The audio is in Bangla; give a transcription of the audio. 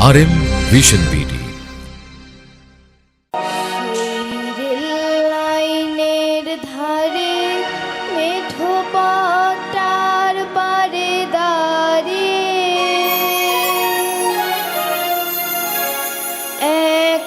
আর ভিশন বিডি লাইনের ধারে মেঠো পটার পারে দাঁড়িয়ে এক